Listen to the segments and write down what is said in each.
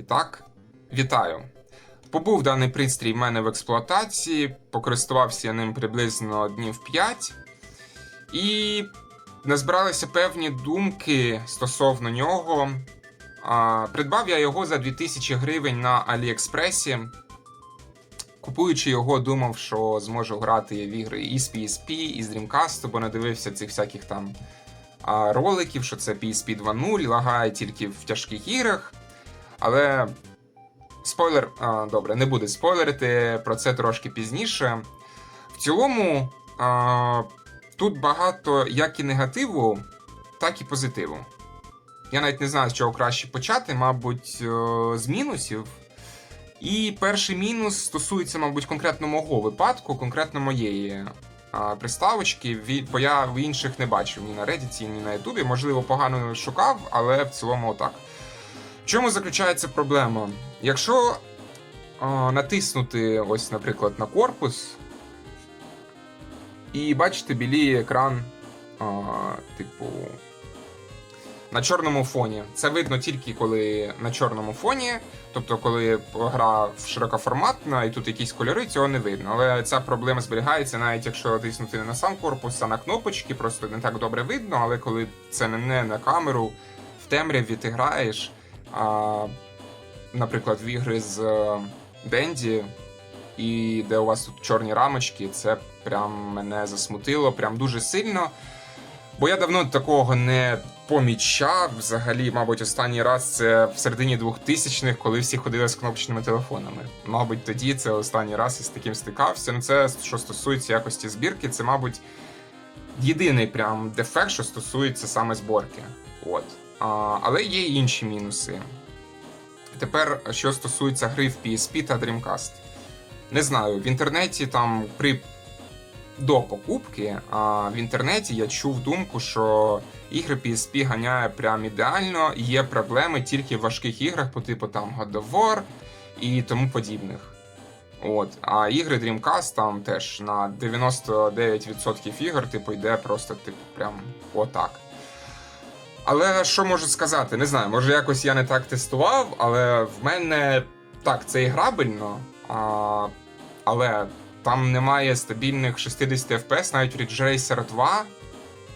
І так, вітаю. Побув даний пристрій в мене в експлуатації, покористувався я ним приблизно днів 5. І назбиралися певні думки стосовно нього. Придбав я його за 2000 гривень на Аліекспресі. Купуючи його, думав, що зможу грати в ігри і з PSP, і з Dreamcast, бо надивився цих всяких там роликів, що це PSP 2.0, лагає тільки в тяжких іграх. Але спойлер, добре, не буду спойлерити про це трошки пізніше. В цілому, тут багато як і негативу, так і позитиву. Я навіть не знаю, з чого краще почати, мабуть, е, з мінусів. І перший мінус стосується, мабуть, конкретно мого випадку, конкретно моєї а, приставочки, бо я в інших не бачив ні на Reddit, ні на Ютубі. Можливо, погано шукав, але в цілому отак. Чому заключається проблема? Якщо а, натиснути, ось, наприклад, на корпус, і бачите, біліє екран, а, типу, на чорному фоні. Це видно тільки коли на чорному фоні, тобто коли гра широкоформатна і тут якісь кольори, цього не видно. Але ця проблема зберігається, навіть якщо тиснути не на сам корпус, а на кнопочки, просто не так добре видно, але коли це не на камеру, в темряві ти граєш. А, наприклад, в ігри з е, Денді, і де у вас тут чорні рамочки, це прям мене засмутило, прям дуже сильно. Бо я давно такого не помічав. Взагалі, мабуть, останній раз це в середині 2000-х, коли всі ходили з кнопочними телефонами. Мабуть, тоді це останній раз із таким стикався. Ну, це що стосується якості збірки, це, мабуть, єдиний прям дефект, що стосується саме зборки. От. Але є інші мінуси. Тепер, що стосується гри в PSP та Dreamcast. Не знаю, в інтернеті там при до покупки, а в інтернеті я чув думку, що ігри PSP ганяє прям ідеально, і є проблеми тільки в важких іграх, по типу там God of War і тому подібних. От. А ігри Dreamcast там теж на 99% ігор, типу, йде просто, типу, прям отак. Але що можу сказати? Не знаю, може якось я не так тестував, але в мене так, це і грабельно, а, але там немає стабільних 60 FPS навіть в Ridge Racer 2.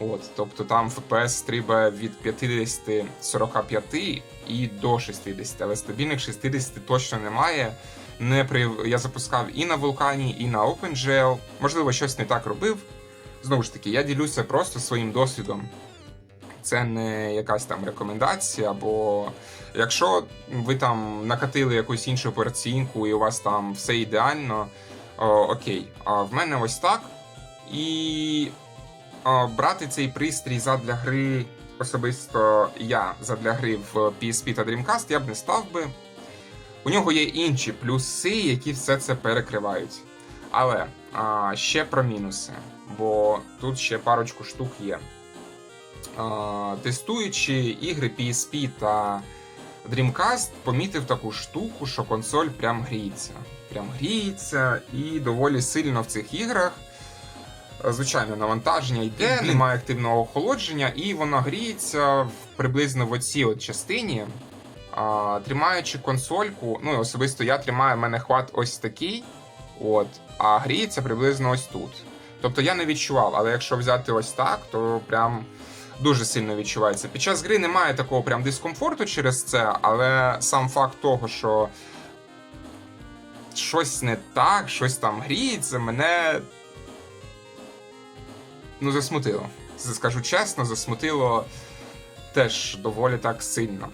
От, тобто там FPS стрибає від 50-45 і до 60, але стабільних 60 точно немає. Не при... Я запускав і на вулкані, і на OpenGL. Можливо, щось не так робив. Знову ж таки, я ділюся просто своїм досвідом. Це не якась там рекомендація, бо якщо ви там накатили якусь іншу операційку і у вас там все ідеально, о, окей. А в мене ось так. І о, брати цей пристрій задля гри, особисто я задля гри в PSP та Dreamcast я б не став би. У нього є інші плюси, які все це перекривають. Але а, ще про мінуси, бо тут ще парочку штук є. Тестуючи ігри PSP та Dreamcast, помітив таку штуку, що консоль прям гріється. Прям гріється і доволі сильно в цих іграх. Е, Звичайно, навантаження йде, немає активного охолодження, і вона гріється приблизно в оцій от частині. А, тримаючи консольку, ну особисто я тримаю, в мене хват ось такий, от, а гріється приблизно ось тут. Тобто я не відчував, але якщо взяти ось так, то прям дуже сильно відчувається. Під час гри немає такого прям дискомфорту через це, але сам факт того, що щось не так, щось там гріється, мене ну, засмутило. Скажу чесно, засмутило теж доволі так сильно.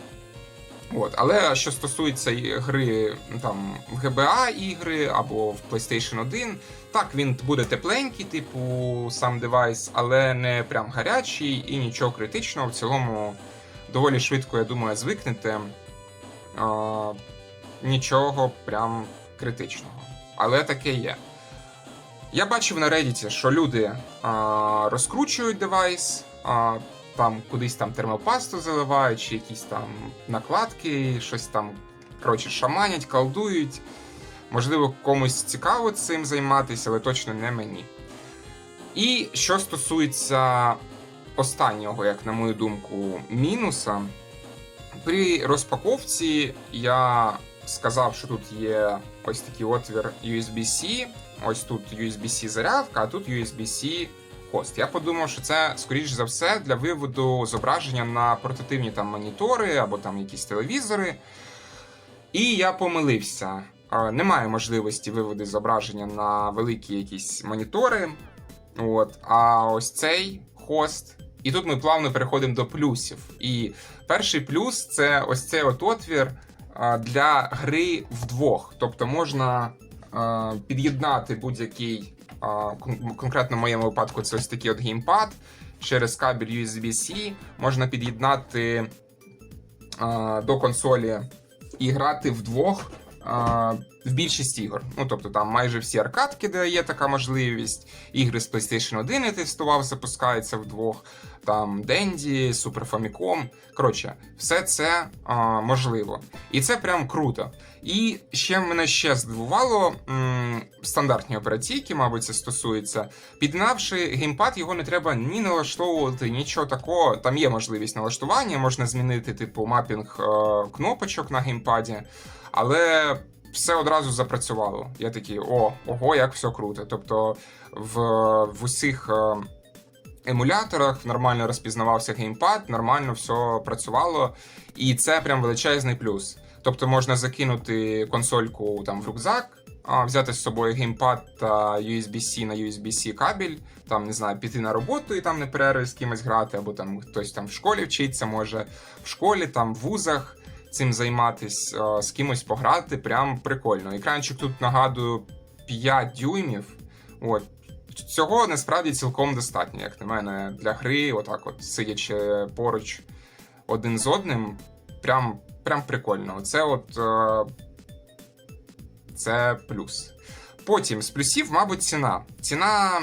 От. Але що стосується гри там, в GBA ігри або в PlayStation 1, так, він буде тепленький, типу сам девайс, але не прям гарячий і нічого критичного. В цілому доволі швидко, я думаю, звикнете. А, нічого прям критичного. Але таке є. Я бачив на Reddit, що люди а, розкручують девайс, а, там кудись там термопасту заливають, чи якісь там накладки, щось там коротше, шаманять, колдують. Можливо, комусь цікаво цим займатися, але точно не мені. І що стосується останнього, як на мою думку, мінуса, При розпаковці я сказав, що тут є ось такий отвір USB-C, ось тут USB-C зарядка, а тут USB-C хост. Я подумав, що це, скоріш за все, для виводу зображення на портативні там монітори або там якісь телевізори. І я помилився. Немає можливості виводу зображення на великі якісь монітори. От, а ось цей хост. І тут ми плавно переходимо до плюсів. І перший плюс це ось цей от отвір для гри вдвох. Тобто можна під'єднати будь-який, конкретно в моєму випадку, це ось такий от геймпад через кабель USB-C. Можна під'єднати до консолі і грати вдвох. А, В більшість ігор. Ну, тобто там майже всі аркадки, де є така можливість. Ігри з PlayStation 1 я тестував, запускаються вдвох. Там Dendy, Super Famicom. Коротше, все це а, можливо. І це прям круто. І ще мене ще здивувало м, стандартні операційки, мабуть, це стосується. Піднавши геймпад, його не треба ні налаштовувати, нічого такого. Там є можливість налаштування, можна змінити, типу, мапінг е, кнопочок на геймпаді, але все одразу запрацювало. Я такий, о, ого, як все круто. Тобто в, в усіх. е, Емуляторах нормально розпізнавався геймпад, нормально все працювало, і це прям величезний плюс. Тобто можна закинути консольку там в рюкзак, взяти з собою геймпад та USB-C на USB-C кабель, там не знаю, піти на роботу і там не перерви з кимось грати, або там хтось там в школі вчиться, може в школі, там в вузах цим займатись, а, з кимось пограти, прям прикольно. Екранчик тут нагадую 5 дюймів. От. Цього насправді цілком достатньо, як на мене, для гри, отак, от сидячи поруч один з одним, прям, прям прикольно. Це от це плюс. Потім з плюсів, мабуть, ціна. Ціна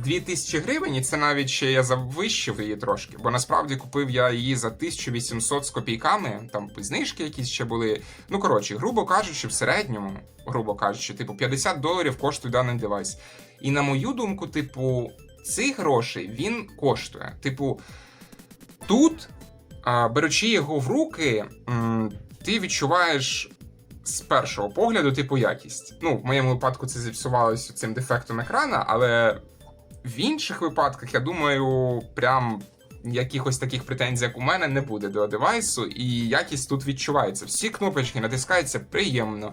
2000 гривень, і це навіть ще я завищив її трошки, бо насправді купив я її за 1800 з копійками, там знижки якісь ще були. Ну, коротше, грубо кажучи, в середньому, грубо кажучи, типу 50 доларів коштує даний девайс. І на мою думку, типу, цих грошей він коштує. Типу, тут, беручи його в руки, ти відчуваєш з першого погляду, типу, якість. Ну, в моєму випадку це зіпсувалося цим дефектом екрана, але в інших випадках, я думаю, прям. Якихось таких претензій, як у мене, не буде до девайсу, і якість тут відчувається. Всі кнопочки натискаються приємно.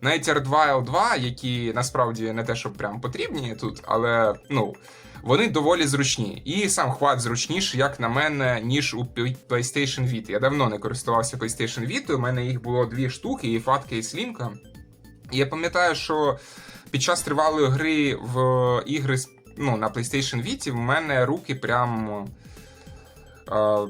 Навіть R2 L2, які насправді не те, що прям потрібні тут, але ну, вони доволі зручні. І сам хват зручніший, як на мене, ніж у PlayStation Vita. Я давно не користувався PlayStation Vita, у мене їх було дві штуки, і фатка, і слімка. І я пам'ятаю, що під час тривалої гри в ігри з- ну, на PlayStation Vita в мене руки прям. Е,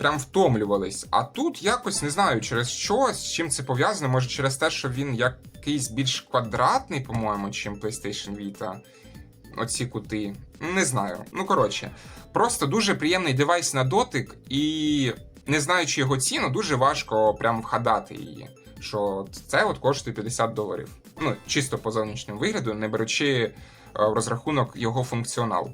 прям втомлювались. А тут якось не знаю через що, з чим це пов'язано. Може через те, що він якийсь більш квадратний, по-моєму, чим PlayStation Vita. Оці кути. Не знаю. Ну, коротше, просто дуже приємний девайс на дотик, і не знаючи його ціну, дуже важко прям вгадати її. Що це от коштує 50 доларів. Ну, чисто по зовнішньому вигляду, не беручи в розрахунок його функціонал.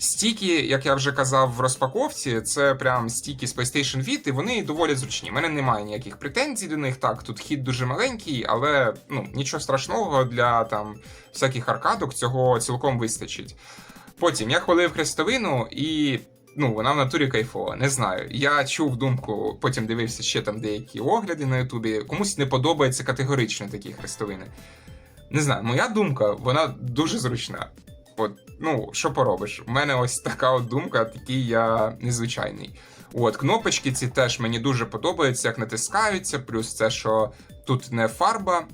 Стіки, як я вже казав в розпаковці, це прям стіки з PlayStation Vita, і вони доволі зручні. У мене немає ніяких претензій до них. Так, тут хід дуже маленький, але ну, нічого страшного для там всяких аркадок цього цілком вистачить. Потім я хвалив хрестовину і. Ну, вона в натурі кайфова, не знаю. Я чув думку, потім дивився ще там деякі огляди на Ютубі. Комусь не подобається категорично такі хрестовини. Не знаю, моя думка, вона дуже зручна. От, ну, що поробиш? У мене ось така от думка, такий я незвичайний. От, кнопочки ці теж мені дуже подобаються, як натискаються, плюс це, що тут не фарба,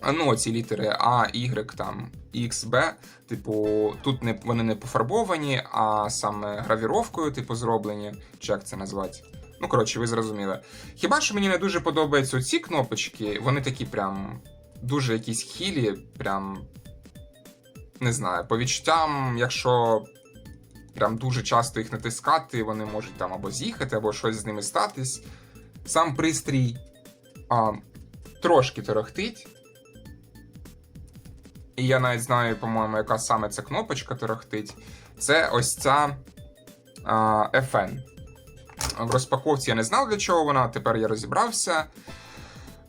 а ну, ці літери А, Y, там, X, B, типу, тут не, вони не пофарбовані, а саме гравіровкою, типу, зроблені, чи як це назвати. Ну, коротше, ви зрозуміли. Хіба що мені не дуже подобаються ці кнопочки, вони такі прям дуже якісь хілі, прям не знаю, по відчуттям, якщо прям дуже часто їх натискати, вони можуть там або з'їхати, або щось з ними статись. Сам пристрій а, трошки торохтить. І я навіть знаю, по-моєму, яка саме ця кнопочка торохтить. Це ось ця а, FN. В розпаковці я не знав, для чого вона, тепер я розібрався.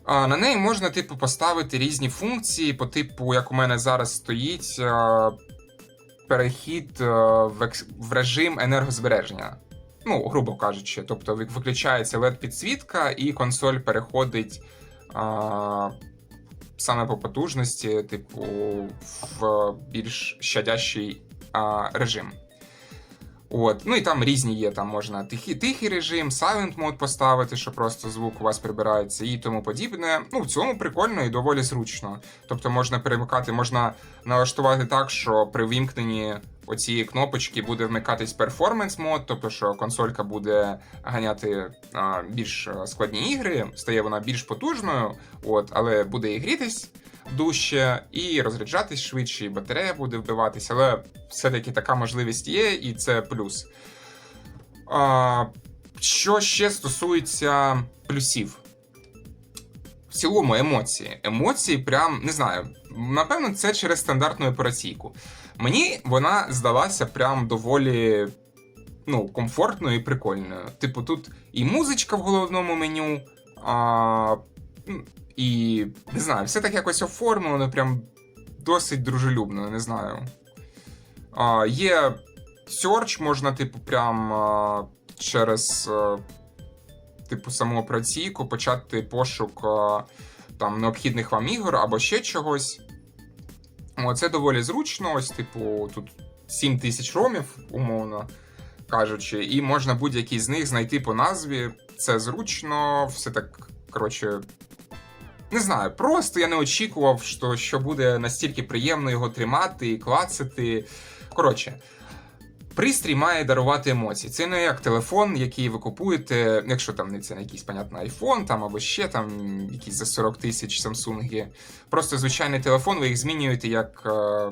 На неї можна, типу, поставити різні функції, по типу, як у мене зараз стоїть, а, перехід а, в, режим енергозбереження. Ну, грубо кажучи, тобто виключається LED-підсвітка, і консоль переходить а, саме по потужності, типу, в більш щадящий а, режим. От. Ну і там різні є, там можна тихий, тихий режим, silent мод поставити, що просто звук у вас прибирається і тому подібне. Ну, в цьому прикольно і доволі зручно. Тобто можна перемикати, можна налаштувати так, що при вімкненні оцієї кнопочки буде вмикатись performance мод, тобто що консолька буде ганяти а, більш складні ігри, стає вона більш потужною, от, але буде і грітись дужче, і розряджатись швидше, і батарея буде вбиватись, але все-таки така можливість є, і це плюс. А, що ще стосується плюсів? В цілому емоції. Емоції, прям не знаю. Напевно, це через стандартну операційку. Мені вона здалася прям доволі ну, комфортною і прикольною. Типу, тут і музичка в головному меню, а, і не знаю, все так якось оформлено, прям досить дружелюбно, не знаю. А, є search, можна, типу, прям а, через а, типу, саму операційку почати пошук а, там, необхідних вам ігор або ще чогось. Це доволі зручно. Ось, типу, тут 7 тисяч ромів, умовно кажучи, і можна будь-який з них знайти по назві. Це зручно, все так, коротше. Не знаю, просто я не очікував, що, що буде настільки приємно його тримати і клацати. Коротше, пристрій має дарувати емоції. Це не як телефон, який ви купуєте, якщо там не це не якийсь, понятно, iPhone там або ще там якісь за 40 тисяч Samsung. Просто звичайний телефон, ви їх змінюєте як е,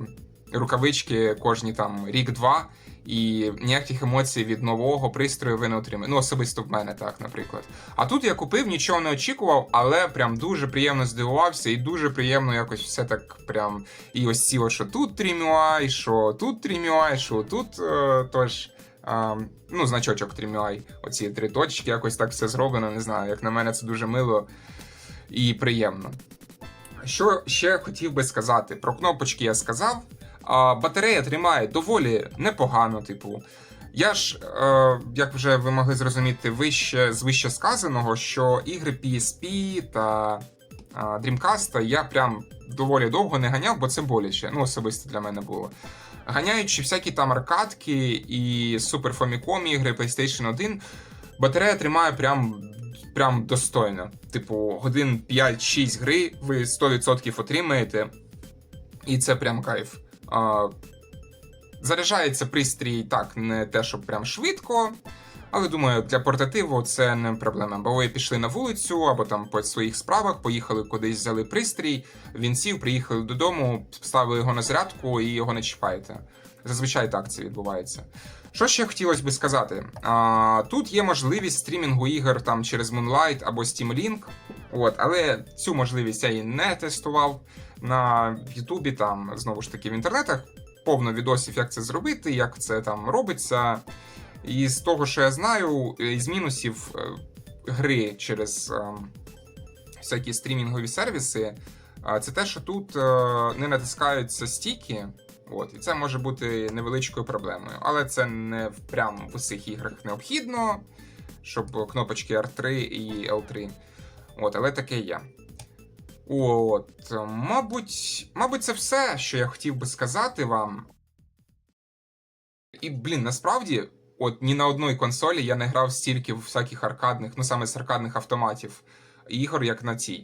рукавички кожні там рік-два, і ніяких емоцій від нового пристрою ви не отримаєте. Ну, особисто в мене так, наприклад. А тут я купив, нічого не очікував, але прям дуже приємно здивувався, і дуже приємно якось все так прям. І ось ці, що тут трімюай, що тут трімюай, що тут е, тож. А, ну, значочок трімюай, оці три точки, якось так все зроблено. Не знаю. Як на мене, це дуже мило і приємно. Що ще хотів би сказати? Про кнопочки я сказав. А, батарея тримає доволі непогано, типу. Я ж, е, як вже ви могли зрозуміти, вище з вище сказаного, що ігри PSP та е, Dreamcast я прям доволі довго не ганяв, бо це боляче. Ну, особисто для мене було. Ганяючи всякі там аркадки і Super Famicom ігри, PlayStation 1, батарея тримає прям, прям достойно. Типу, годин 5-6 гри ви 100% отримаєте, і це прям кайф. А, заряджається пристрій так, не те, щоб прям швидко. Але думаю, для портативу це не проблема. Бо ви пішли на вулицю або там по своїх справах, поїхали кудись, взяли пристрій, він сів, приїхали додому, ставили його на зарядку і його не чіпаєте. Зазвичай так це відбувається. Що ще хотілося би сказати? А, тут є можливість стрімінгу ігор там через Moonlight або Steam Link. От, але цю можливість я і не тестував на Ютубі, там знову ж таки в інтернетах. Повно відосів, як це зробити, як це там робиться. І з того, що я знаю, із мінусів е, гри через е, всякі стрімінгові сервіси, е, це те, що тут е, не натискаються стіки. От, і це може бути невеличкою проблемою. Але це не прям в усіх іграх необхідно, щоб кнопочки R3 і L3. От, але таке є. От, мабуть, мабуть, це все, що я хотів би сказати вам. І, блін, насправді, от ні на одній консолі я не грав стільки всяких аркадних, ну саме з аркадних автоматів ігор, як на цій.